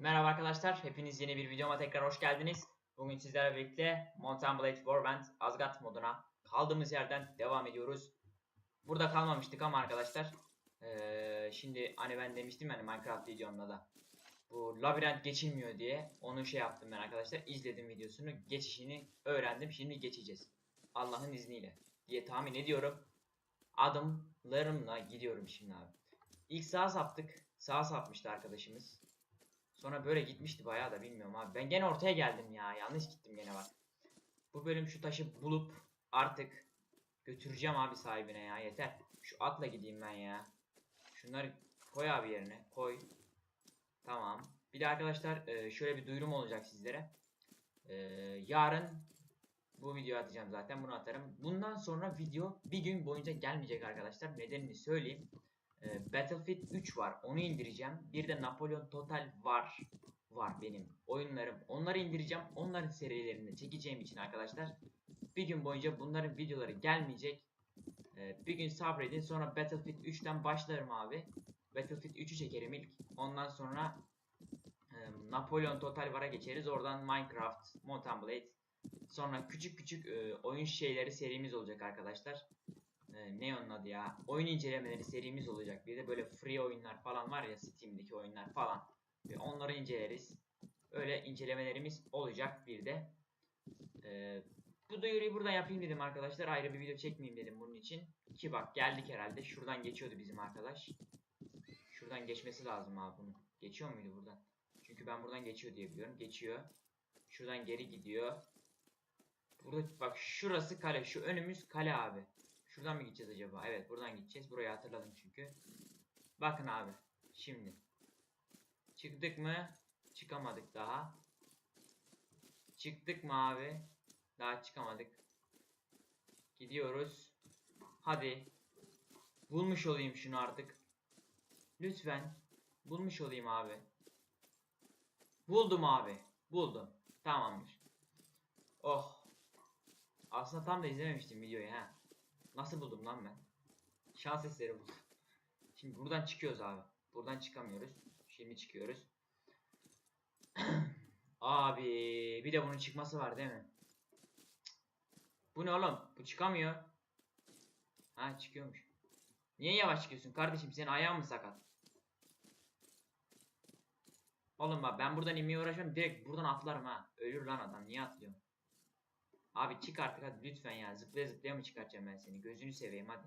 Merhaba arkadaşlar, hepiniz yeni bir videoma tekrar hoş geldiniz. Bugün sizlerle birlikte Mountain Blade Warband Asgard moduna kaldığımız yerden devam ediyoruz. Burada kalmamıştık ama arkadaşlar, eee, şimdi hani ben demiştim yani Minecraft videomda da bu labirent geçilmiyor diye onu şey yaptım ben arkadaşlar. izledim videosunu, geçişini öğrendim. Şimdi geçeceğiz. Allah'ın izniyle diye tahmin ediyorum. Adımlarımla gidiyorum şimdi abi. İlk sağa saptık. Sağa sapmıştı arkadaşımız. Sonra böyle gitmişti bayağı da bilmiyorum abi. Ben gene ortaya geldim ya. Yanlış gittim gene bak. Bu bölüm şu taşı bulup artık götüreceğim abi sahibine ya. Yeter. Şu atla gideyim ben ya. Şunları koy abi yerine. Koy. Tamam. Bir de arkadaşlar e, şöyle bir duyurum olacak sizlere. E, yarın bu videoyu atacağım zaten. Bunu atarım. Bundan sonra video bir gün boyunca gelmeyecek arkadaşlar. Nedenini söyleyeyim. E, Battlefield 3 var. Onu indireceğim. Bir de Napolyon Total var. Var benim oyunlarım. Onları indireceğim. Onların serilerini çekeceğim için arkadaşlar. Bir gün boyunca bunların videoları gelmeyecek. E, bir gün sabredin. Sonra Battlefield 3'ten başlarım abi. Battlefield 3'ü çekerim ilk. Ondan sonra e, Napolyon Total War'a geçeriz. Oradan Minecraft, Mountain Blade. Sonra küçük küçük e, oyun şeyleri serimiz olacak arkadaşlar. E, ne onun adı ya? Oyun incelemeleri serimiz olacak. Bir de böyle free oyunlar falan var ya Steam'deki oyunlar falan. Ve onları inceleriz. Öyle incelemelerimiz olacak bir de. E, bu duyuruyu burada yapayım dedim arkadaşlar. Ayrı bir video çekmeyeyim dedim bunun için. Ki bak geldik herhalde. Şuradan geçiyordu bizim arkadaş. Şuradan geçmesi lazım abi bunu. Geçiyor muydu buradan? Çünkü ben buradan geçiyor diye biliyorum. Geçiyor. Şuradan geri gidiyor. Burada bak şurası kale. Şu önümüz kale abi. Şuradan mı gideceğiz acaba? Evet buradan gideceğiz. Burayı hatırladım çünkü. Bakın abi. Şimdi. Çıktık mı? Çıkamadık daha. Çıktık mı abi? Daha çıkamadık. Gidiyoruz. Hadi. Bulmuş olayım şunu artık. Lütfen. Bulmuş olayım abi. Buldum abi. Buldum. Tamamdır. Oh. Aslında tam da izlememiştim videoyu ha. Nasıl buldum lan ben? Şans eseri buldum. Şimdi buradan çıkıyoruz abi. Buradan çıkamıyoruz. Şimdi çıkıyoruz. abi bir de bunun çıkması var değil mi? Bu ne oğlum? Bu çıkamıyor. Ha çıkıyormuş. Niye yavaş çıkıyorsun kardeşim? Senin ayağın mı sakat? Oğlum bak ben buradan inmeye uğraşıyorum. Direkt buradan atlarım ha. Ölür lan adam. Niye atlıyorum? Abi çık artık hadi lütfen ya. Zıplaya zıplaya mı çıkartacağım ben seni? Gözünü seveyim hadi.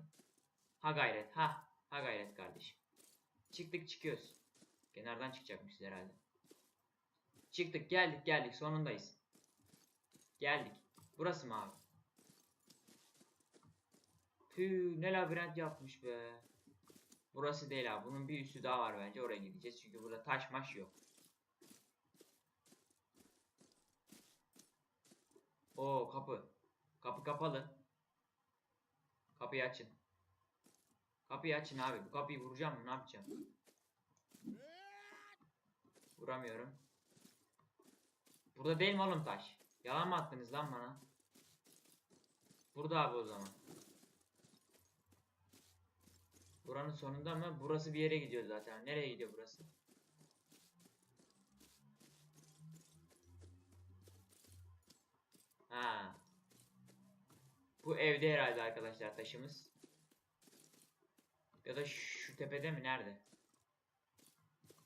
Ha gayret. Ha. Ha gayret kardeşim. Çıktık çıkıyoruz. Kenardan çıkacakmışız herhalde. Çıktık geldik geldik sonundayız. Geldik. Burası mı abi? Püh ne labirent yapmış be. Burası değil abi. Bunun bir üstü daha var bence. Oraya gideceğiz. Çünkü burada taş maş yok. Kapı. Kapı kapalı. Kapıyı açın. Kapıyı açın abi. Bu kapıyı vuracağım mı? Ne yapacağım? Vuramıyorum. Burada değil mi oğlum taş? Yalan mı attınız lan bana? Burada abi o zaman. Buranın sonunda mı? Burası bir yere gidiyor zaten. Nereye gidiyor burası? Ha. Bu evde herhalde arkadaşlar taşımız. Ya da şu tepede mi? Nerede?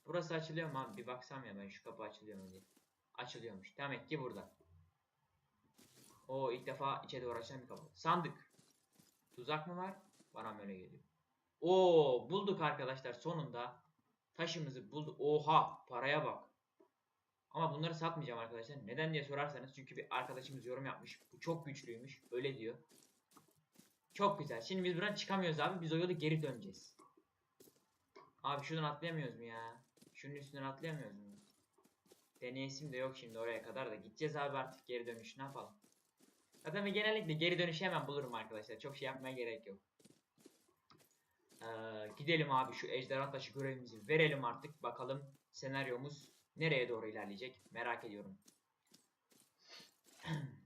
Burası açılıyor mu abi? Bir baksam ya ben şu kapı açılıyor mu diye. Açılıyormuş. Demek ki burada. O ilk defa içe doğru açılan bir kapı. Sandık. Tuzak mı var? Bana mı öyle geliyor? Oo bulduk arkadaşlar sonunda. Taşımızı bulduk. Oha paraya bak. Ama bunları satmayacağım arkadaşlar. Neden diye sorarsanız çünkü bir arkadaşımız yorum yapmış. Bu çok güçlüymüş. Öyle diyor. Çok güzel. Şimdi biz buradan çıkamıyoruz abi. Biz o yolu geri döneceğiz. Abi şuradan atlayamıyoruz mu ya? Şunun üstünden atlayamıyoruz mu? Deneyesim de yok şimdi oraya kadar da. Gideceğiz abi artık geri dönüş. Ne yapalım? Zaten ben genellikle geri dönüşü hemen bulurum arkadaşlar. Çok şey yapmaya gerek yok. Ee, gidelim abi şu ejderha taşı görevimizi verelim artık. Bakalım senaryomuz nereye doğru ilerleyecek merak ediyorum.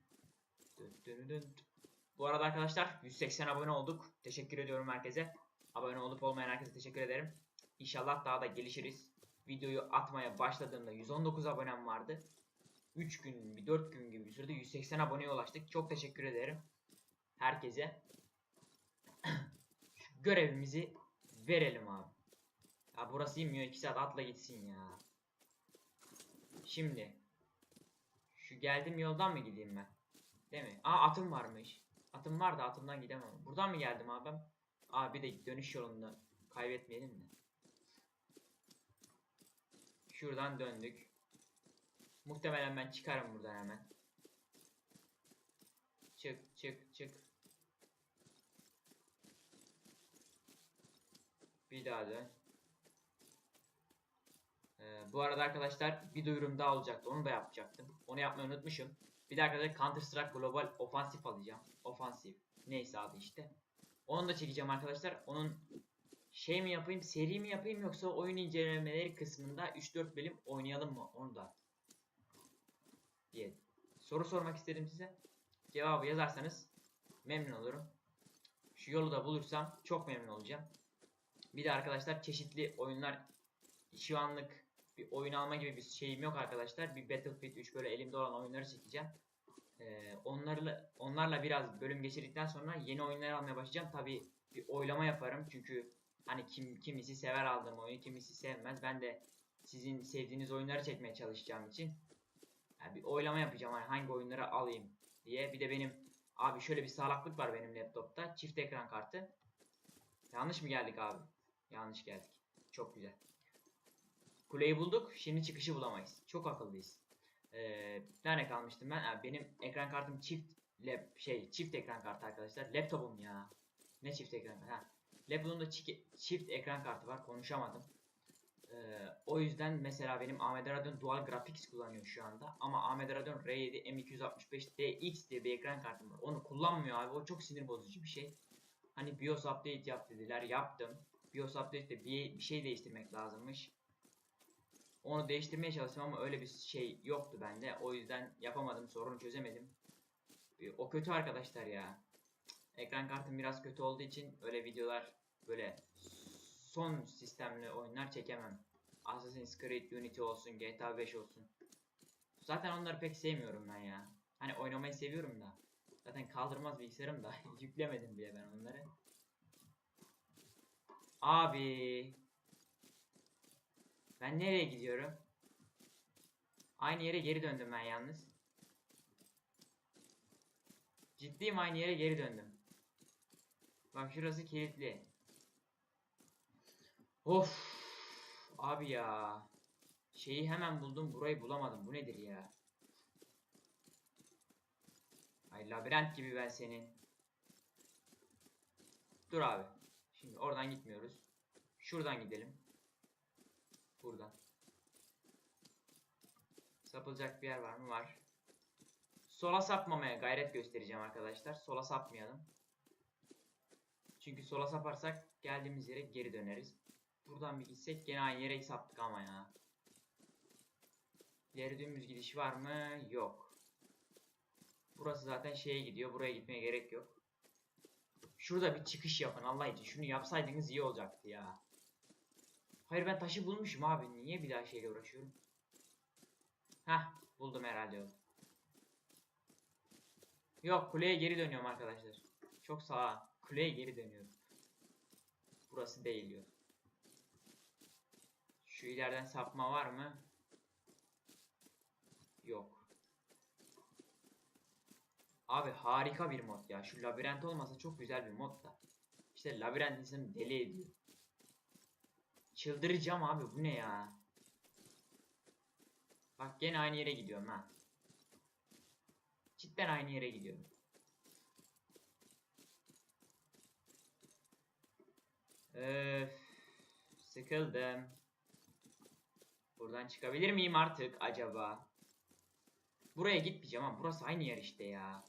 Bu arada arkadaşlar 180 abone olduk. Teşekkür ediyorum herkese. Abone olup olmayan herkese teşekkür ederim. İnşallah daha da gelişiriz. videoyu atmaya başladığımda 119 abonem vardı. 3 gün, bir 4 gün gibi bir sürede 180 aboneye ulaştık. Çok teşekkür ederim herkese. Görevimizi verelim abi. Ya burası inmiyor 2 saat atla gitsin ya. Şimdi şu geldim yoldan mı gideyim ben? Değil mi? Aa atım varmış. Atım var da atımdan gidemem. Buradan mı geldim abi ben? Abi de dönüş yolunda kaybetmeyelim de. Şuradan döndük. Muhtemelen ben çıkarım buradan hemen. Çık çık çık. Bir daha dön. Ee, bu arada arkadaşlar bir duyurum daha olacaktı. Onu da yapacaktım. Onu yapmayı unutmuşum. Bir de arkadaşlar Counter Strike Global Offensive alacağım. Offensive. Neyse adı işte. Onu da çekeceğim arkadaşlar. Onun şey mi yapayım, seri mi yapayım yoksa oyun incelemeleri kısmında 3-4 bölüm oynayalım mı? Onu da diye soru sormak istedim size. Cevabı yazarsanız memnun olurum. Şu yolu da bulursam çok memnun olacağım. Bir de arkadaşlar çeşitli oyunlar şu anlık bir oyun alma gibi bir şeyim yok arkadaşlar. Bir Battlefield 3 böyle elimde olan oyunları çekeceğim. Ee, onlarla onlarla biraz bölüm geçirdikten sonra yeni oyunlar almaya başlayacağım. Tabi bir oylama yaparım çünkü hani kim kimisi sever aldığım oyunu, kimisi sevmez. Ben de sizin sevdiğiniz oyunları çekmeye çalışacağım için yani bir oylama yapacağım hani hangi oyunları alayım diye. Bir de benim abi şöyle bir salaklık var benim laptopta. Çift ekran kartı. Yanlış mı geldik abi? Yanlış geldik. Çok güzel. Kuleyi bulduk. Şimdi çıkışı bulamayız. Çok akıllıyız. Ee, nerede kalmıştım ben? Ha, benim ekran kartım çift lap şey çift ekran kartı arkadaşlar. Laptopum ya. Ne çift ekran kartı? Ha. Laptopumda çi- çift ekran kartı var. Konuşamadım. Ee, o yüzden mesela benim AMD Radeon Dual Graphics kullanıyor şu anda. Ama AMD Radeon R7 M265DX diye bir ekran kartım var. Onu kullanmıyor abi. O çok sinir bozucu bir şey. Hani BIOS update yap dediler. Yaptım. BIOS update'de bir, bir şey değiştirmek lazımmış. Onu değiştirmeye çalıştım ama öyle bir şey yoktu bende. O yüzden yapamadım. Sorunu çözemedim. Ee, O kötü arkadaşlar ya. Ekran kartım biraz kötü olduğu için öyle videolar böyle son sistemli oyunlar çekemem. Assassin's Creed Unity olsun, GTA 5 olsun. Zaten onları pek sevmiyorum ben ya. Hani oynamayı seviyorum da. Zaten kaldırmaz bilgisayarım da yüklemedim bile ben onları. Abi. Ben nereye gidiyorum? Aynı yere geri döndüm ben yalnız. Ciddiyim aynı yere geri döndüm. Bak şurası kilitli. Of. Abi ya. Şeyi hemen buldum burayı bulamadım. Bu nedir ya? Ay labirent gibi ben senin. Dur abi. Şimdi oradan gitmiyoruz. Şuradan gidelim. Buradan. Sapılacak bir yer var mı? Var. Sola sapmamaya gayret göstereceğim arkadaşlar. Sola sapmayalım. Çünkü sola saparsak geldiğimiz yere geri döneriz. Buradan bir gitsek gene aynı yere saptık ama ya. İleri dümdüz gidiş var mı? Yok. Burası zaten şeye gidiyor. Buraya gitmeye gerek yok. Şurada bir çıkış yapın Allah için. Şunu yapsaydınız iyi olacaktı ya. Hayır ben taşı bulmuşum abi. Niye bir daha şeyle uğraşıyorum? Hah buldum herhalde yol. Yok kuleye geri dönüyorum arkadaşlar. Çok sağa. Kuleye geri dönüyorum. Burası değil diyor. Şu ileriden sapma var mı? Yok. Abi harika bir mod ya. Şu labirent olmasa çok güzel bir mod da. İşte labirent insanı deli ediyor. Çıldıracağım abi bu ne ya? Bak gene aynı yere gidiyorum ha. Cidden aynı yere gidiyorum. Öf, sıkıldım. Buradan çıkabilir miyim artık acaba? Buraya gitmeyeceğim ama burası aynı yer işte ya.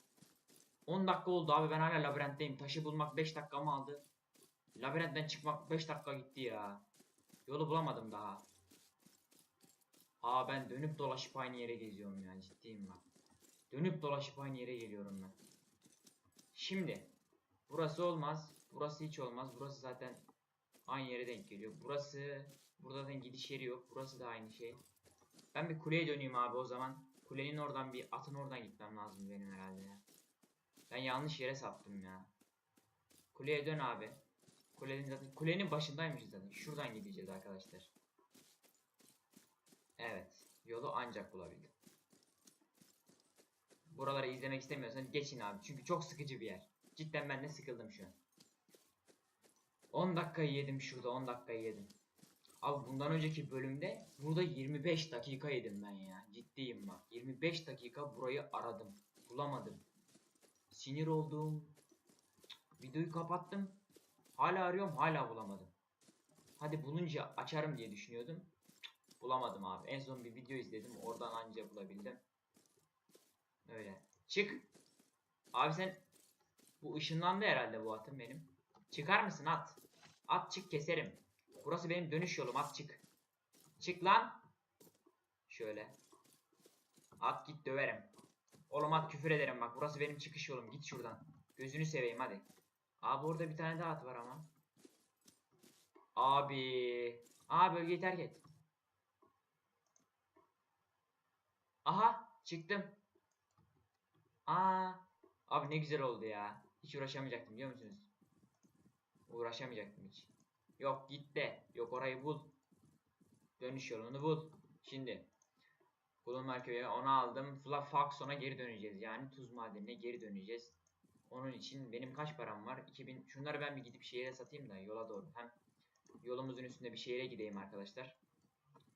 10 dakika oldu abi ben hala labirentteyim. Taşı bulmak 5 dakikamı aldı. Labirentten çıkmak 5 dakika gitti ya. Yolu bulamadım daha. Aa ben dönüp dolaşıp aynı yere geziyorum ya ciddiyim bak. Dönüp dolaşıp aynı yere geliyorum ben. Şimdi burası olmaz. Burası hiç olmaz. Burası zaten aynı yere denk geliyor. Burası Burada zaten gidiş yeri yok. Burası da aynı şey. Ben bir kuleye döneyim abi o zaman. Kulenin oradan bir atın oradan gitmem lazım benim herhalde ya. Ben yanlış yere saptım ya. Kuleye dön abi. Kulenin zaten kulenin başındaymışız zaten. Şuradan gideceğiz arkadaşlar. Evet. Yolu ancak bulabildim. Buraları izlemek istemiyorsanız geçin abi. Çünkü çok sıkıcı bir yer. Cidden ben de sıkıldım şu an. 10 dakikayı yedim şurada 10 dakikayı yedim. Abi bundan önceki bölümde burada 25 dakika yedim ben ya. Ciddiyim bak. 25 dakika burayı aradım. Bulamadım. Sinir oldum. Videoyu kapattım. Hala arıyorum hala bulamadım. Hadi bulunca açarım diye düşünüyordum. Bulamadım abi. En son bir video izledim. Oradan anca bulabildim. Öyle. Çık. Abi sen bu ışınlandı herhalde bu atım benim. Çıkar mısın at? At çık keserim. Burası benim dönüş yolum at çık. Çık lan. Şöyle. At git döverim. Oğlum at küfür ederim bak burası benim çıkış yolum git şuradan. Gözünü seveyim hadi. Abi orada bir tane daha at var ama. Abi. Aa bölgeyi terk et. Aha çıktım. Aa. Abi ne güzel oldu ya. Hiç uğraşamayacaktım biliyor musunuz? Uğraşamayacaktım hiç. Yok git de. Yok orayı bul. Dönüş yolunu bul. Şimdi. Bulunma köyü onu aldım. Fla Faxon'a geri döneceğiz. Yani tuz madenine geri döneceğiz. Onun için benim kaç param var? 2000. Şunları ben bir gidip şehire satayım da yola doğru. Hem yolumuzun üstünde bir şehire gideyim arkadaşlar.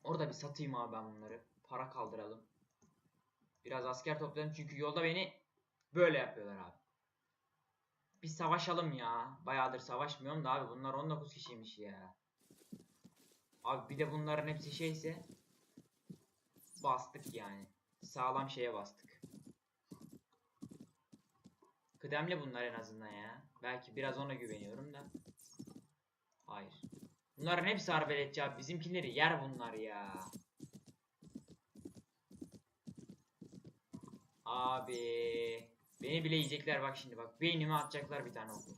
Orada bir satayım abi ben bunları. Para kaldıralım. Biraz asker toplayalım çünkü yolda beni böyle yapıyorlar abi. Bir savaşalım ya. Bayağıdır savaşmıyorum da abi bunlar 19 kişiymiş ya. Abi bir de bunların hepsi şeyse bastık yani. Sağlam şeye bastık. Kıdemli bunlar en azından ya. Belki biraz ona güveniyorum da. Hayır. Bunların hepsi arbeletçi abi. Bizimkileri yer bunlar ya. Abi. Beni bile yiyecekler bak şimdi bak. Beynime atacaklar bir tane oku.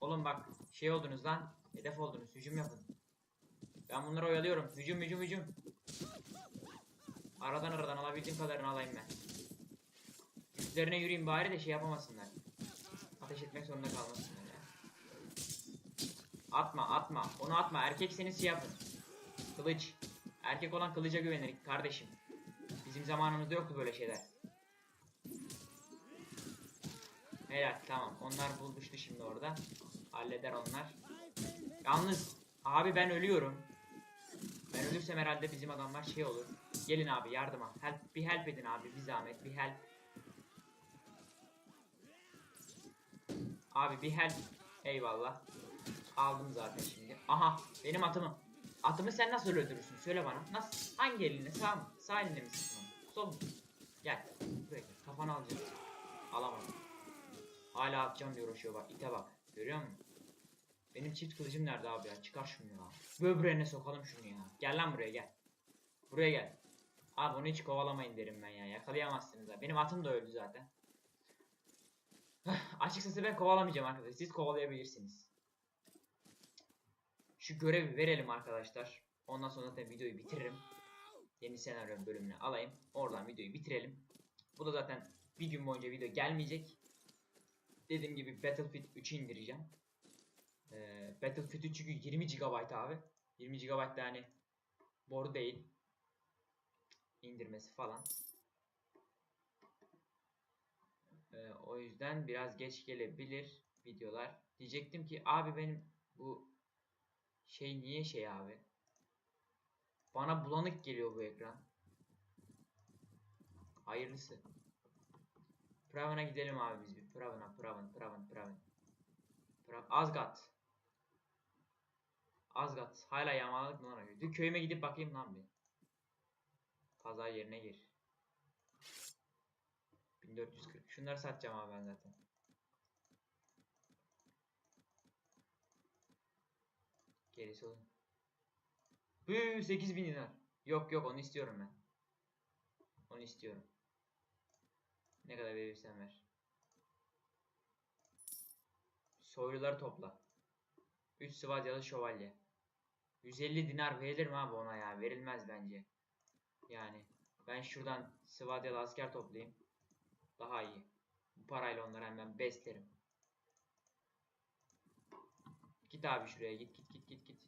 Oğlum bak şey oldunuz lan. Hedef oldunuz. Hücum yapın. Ben bunları oyalıyorum. Hücum hücum hücum. Aradan aradan alabildiğim kadarını alayım ben. Üstlerine yürüyeyim bari de şey yapamasınlar. Ateş etmek zorunda kalmasınlar ya. Atma atma. Onu atma. Erkekseniz şey yapın. Kılıç. Erkek olan kılıca güvenir kardeşim. Bizim zamanımızda yoktu böyle şeyler. Helal tamam. Onlar bulmuştu şimdi orada. Halleder onlar. Yalnız abi ben ölüyorum. Ben ölürsem herhalde bizim adamlar şey olur. Gelin abi yardıma. Help, bir help edin abi bir zahmet bir help. Abi bir help. Eyvallah. Aldım zaten şimdi. Aha benim atımı. Atımı sen nasıl öldürürsün? Söyle bana. Nasıl? Hangi elinle? Sağ mı? Sağ elinle mi? Sol mu? Gel. Buraya gel. Kafanı alacağım. Alamadım. Hala atacağım diye uğraşıyor bak. İte bak. Görüyor musun? Benim çift kılıcım nerede abi ya? Çıkar şunu ya. Böbreğine sokalım şunu ya. Gel lan buraya gel. Buraya gel. Abi onu hiç kovalamayın derim ben ya. Yakalayamazsınız ha. Benim atım da öldü zaten. Açıkçası ben kovalamayacağım arkadaşlar. Siz kovalayabilirsiniz. Şu görevi verelim arkadaşlar. Ondan sonra zaten videoyu bitiririm. Yeni senaryo bölümünü alayım. Oradan videoyu bitirelim. Bu da zaten bir gün boyunca video gelmeyecek. Dediğim gibi Battlefield 3'ü indireceğim. Ee, Battlefield 3 çünkü 20 GB abi. 20 GB da yani boru değil. İndirmesi falan. Ee, o yüzden biraz geç gelebilir videolar. Diyecektim ki abi benim bu şey niye şey abi? Bana bulanık geliyor bu ekran. Hayırlısı. Praven'a gidelim abi biz bir. Praven'a, Praven, Praven, Praven. Praven. Azgat. Azgat. Hala yağmaladık mı lan? Dur köyüme gidip bakayım lan bir. Pazar yerine gir. 1440. Şunları satacağım abi ben zaten. Gerisi olun. Bıı 8000 dinar. Yok yok onu istiyorum ben. Onu istiyorum. Ne kadar verirsen ver. Soyluları topla. 3 Svadyalı şövalye. 150 dinar verilir mi abi ona ya? Verilmez bence. Yani ben şuradan Svadyalı asker toplayayım. Daha iyi. Bu parayla onları hemen beslerim. Git abi şuraya git git git git git.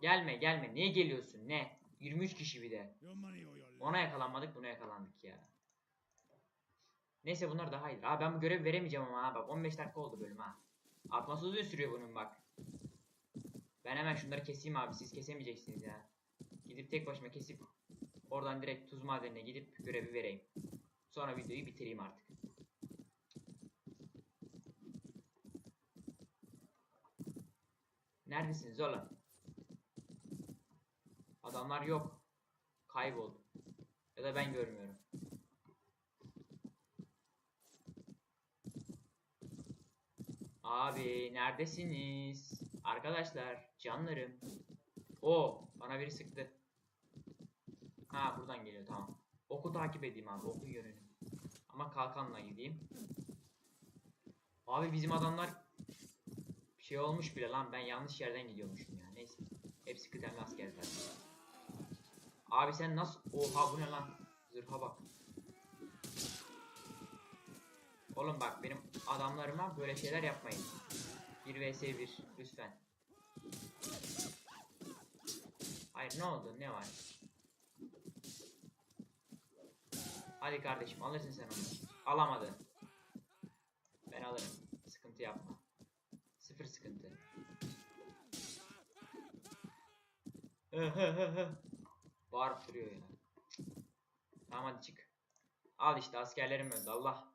Gelme gelme. Niye geliyorsun? Ne? 23 kişi bir de. Ona yakalanmadık buna yakalandık ya. Neyse bunlar daha iyidir. Abi ben bu görevi veremeyeceğim ama ha bak 15 dakika oldu bölüm ha. Atması uzun sürüyor bunun bak. Ben hemen şunları keseyim abi siz kesemeyeceksiniz ya. Gidip tek başıma kesip oradan direkt tuz madenine gidip görevi vereyim. Sonra videoyu bitireyim artık. Neredesiniz oğlum? Adamlar yok. Kayboldu. Ya da ben görmüyorum. Abi neredesiniz? Arkadaşlar, canlarım. O, bana biri sıktı. Ha buradan geliyor tamam. Oku takip edeyim abi, oku yönünü. Ama kalkanla gideyim. Abi bizim adamlar şey olmuş bile lan ben yanlış yerden gidiyormuşum ya. Neyse. Hepsi kıdemli askerler. Abi sen nasıl... Oha bu ne lan? Zırha bak. Oğlum bak benim adamlarıma böyle şeyler yapmayın. 1 vs 1 lütfen. Hayır ne oldu ne var? Hadi kardeşim alırsın sen onu. Alamadın. Ben alırım. Sıkıntı yapma. Sıfır sıkıntı. Bağırıp duruyor ya. Tamam hadi çık. Al işte askerlerim öldü Allah.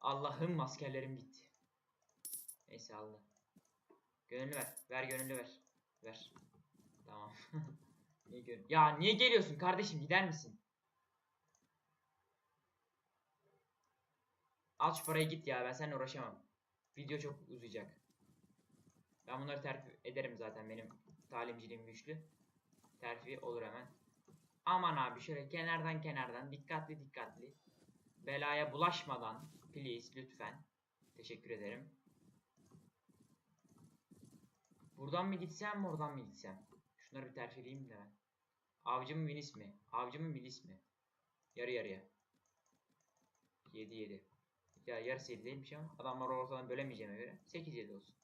Allah'ım askerlerim gitti. Neyse aldı. Gönüllü ver. Ver gönüllü ver. Ver. Tamam. niye gön- ya niye geliyorsun kardeşim gider misin? Al şu parayı git ya ben seninle uğraşamam. Video çok uzayacak. Ben bunları terfi ederim zaten benim talimciliğim güçlü. Terfi olur hemen. Aman abi şöyle kenardan kenardan dikkatli dikkatli. Belaya bulaşmadan please lütfen. Teşekkür ederim. Buradan mı gitsem oradan mı gitsem? Şunları bir terfileyeyim de ben. Avcı mı milis mi? Avcı mı milis mi? Yarı yarıya. 7 7. Ya yarısı 7 değilmiş ama adamları ortadan bölemeyeceğime göre 8 7 olsun.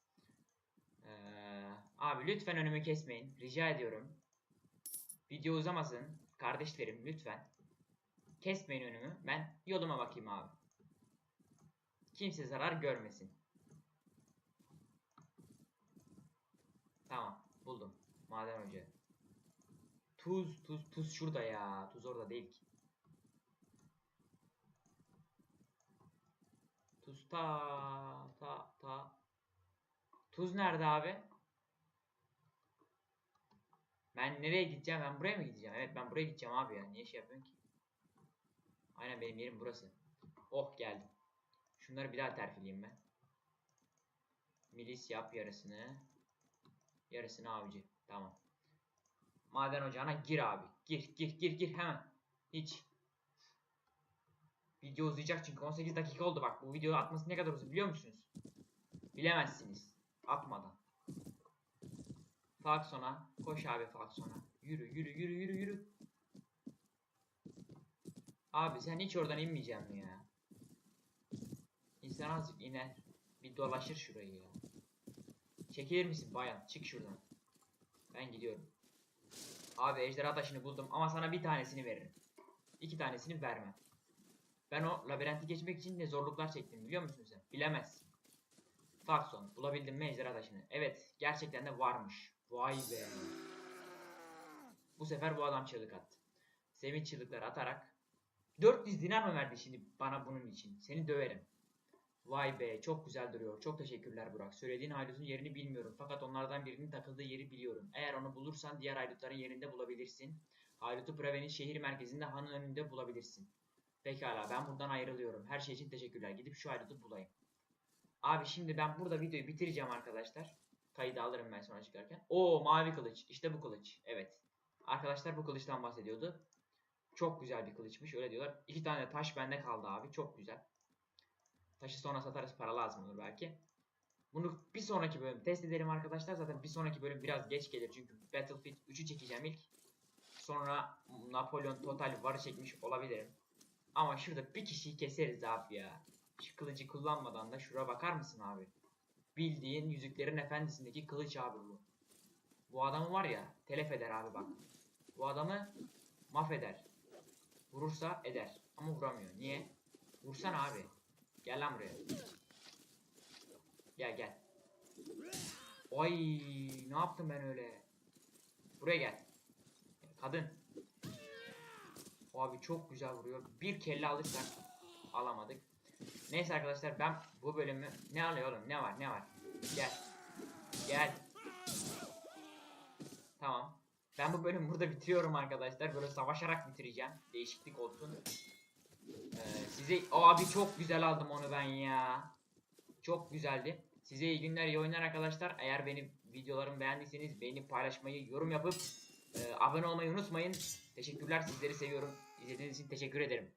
Ee, abi lütfen önümü kesmeyin. Rica ediyorum. Video uzamasın. Kardeşlerim lütfen. Kesmeyin önümü. Ben yoluma bakayım abi. Kimse zarar görmesin. Tamam. Buldum. Maden ocağı. Tuz, tuz, tuz şurada ya. Tuz orada değil ki. Tuz ta ta ta. Tuz nerede abi? Ben nereye gideceğim? Ben buraya mı gideceğim? Evet ben buraya gideceğim abi ya. Niye şey yapıyorsun ki? Aynen benim yerim burası. Oh geldim. Şunları bir daha terfileyim ben. Milis yap yarısını. Yarısını avcı. Tamam. Maden ocağına gir abi. Gir gir gir gir hemen. Hiç. Video uzayacak çünkü 18 dakika oldu bak. Bu video atması ne kadar uzun biliyor musunuz? Bilemezsiniz. Atmadan. Falkson'a. Koş abi Falkson'a. Yürü yürü yürü yürü yürü. Abi sen hiç oradan inmeyeceksin mi ya? İnsan azıcık iner. Bir dolaşır şurayı ya. Çekilir misin bayan? Çık şuradan. Ben gidiyorum. Abi ejderha taşını buldum ama sana bir tanesini veririm. İki tanesini vermem. Ben o labirenti geçmek için ne zorluklar çektim biliyor musun sen? Bilemezsin. Fakson bulabildin mi ejderha taşını? Evet gerçekten de varmış. Vay be. Bu sefer bu adam çığlık attı. Sevinç çığlıkları atarak 400 dinar mı verdi şimdi bana bunun için? Seni döverim. Vay be çok güzel duruyor. Çok teşekkürler Burak. Söylediğin haydutun yerini bilmiyorum. Fakat onlardan birinin takıldığı yeri biliyorum. Eğer onu bulursan diğer haydutların yerinde bulabilirsin. Haydutu Preve'nin şehir merkezinde hanın önünde bulabilirsin. Pekala ben buradan ayrılıyorum. Her şey için teşekkürler. Gidip şu haydutu bulayım. Abi şimdi ben burada videoyu bitireceğim arkadaşlar. Kaydı alırım ben sonra çıkarken. Oo mavi kılıç. İşte bu kılıç. Evet. Arkadaşlar bu kılıçtan bahsediyordu. Çok güzel bir kılıçmış öyle diyorlar. İki tane taş bende kaldı abi. Çok güzel. Taşı sonra satarız para lazım olur belki. Bunu bir sonraki bölüm test edelim arkadaşlar. Zaten bir sonraki bölüm biraz geç gelir. Çünkü Battlefield 3'ü çekeceğim ilk. Sonra Napolyon Total War'ı çekmiş olabilirim. Ama şurada bir kişiyi keseriz abi ya. Şu kılıcı kullanmadan da şura bakar mısın abi? Bildiğin Yüzüklerin Efendisi'ndeki kılıç abi bu. Bu adamı var ya telef eder abi bak. Bu adamı mahveder. Vurursa eder. Ama vuramıyor. Niye? Vursana abi. Gel lan buraya. Gel gel. Ay ne yaptım ben öyle? Buraya gel. Kadın. Abi çok güzel vuruyor. Bir kelle alırsak alamadık. Neyse arkadaşlar ben bu bölümü ne alıyor oğlum? Ne var? Ne var? Gel. Gel. Tamam. Ben bu bölümü burada bitiriyorum arkadaşlar. Böyle savaşarak bitireceğim. Değişiklik olsun. Ee, size abi çok güzel aldım onu ben ya. Çok güzeldi. Size iyi günler, iyi oyunlar arkadaşlar. Eğer benim videolarımı beğendiyseniz beğenip paylaşmayı, yorum yapıp e, abone olmayı unutmayın. Teşekkürler. Sizleri seviyorum. İzlediğiniz için teşekkür ederim.